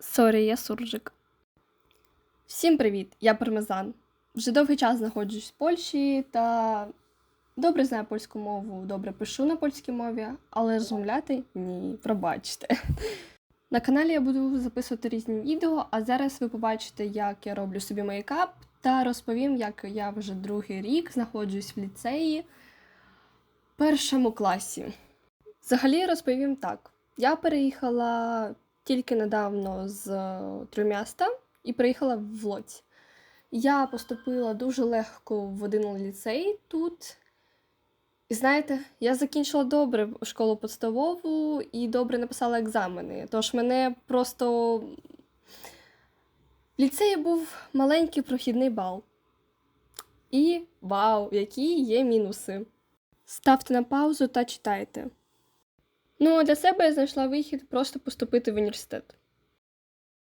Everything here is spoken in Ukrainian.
Сорі, я суржик. Всім привіт! Я пармезан. Вже довгий час знаходжусь в Польщі та добре знаю польську мову, добре пишу на польській мові, але розмовляти ні, пробачте. На каналі я буду записувати різні відео, а зараз ви побачите, як я роблю собі мейкап, та розповім, як я вже другий рік знаходжусь в ліцеї першому класі. Взагалі розповім так: я переїхала тільки недавно з е, Трьом'яста і приїхала в Лоць. Я поступила дуже легко в один ліцей тут. І знаєте, я закінчила добре школу підставову і добре написала екзамени. Тож мене просто в ліцеї був маленький прохідний бал. І вау, які є мінуси. Ставте на паузу та читайте. Ну, для себе я знайшла вихід просто поступити в університет.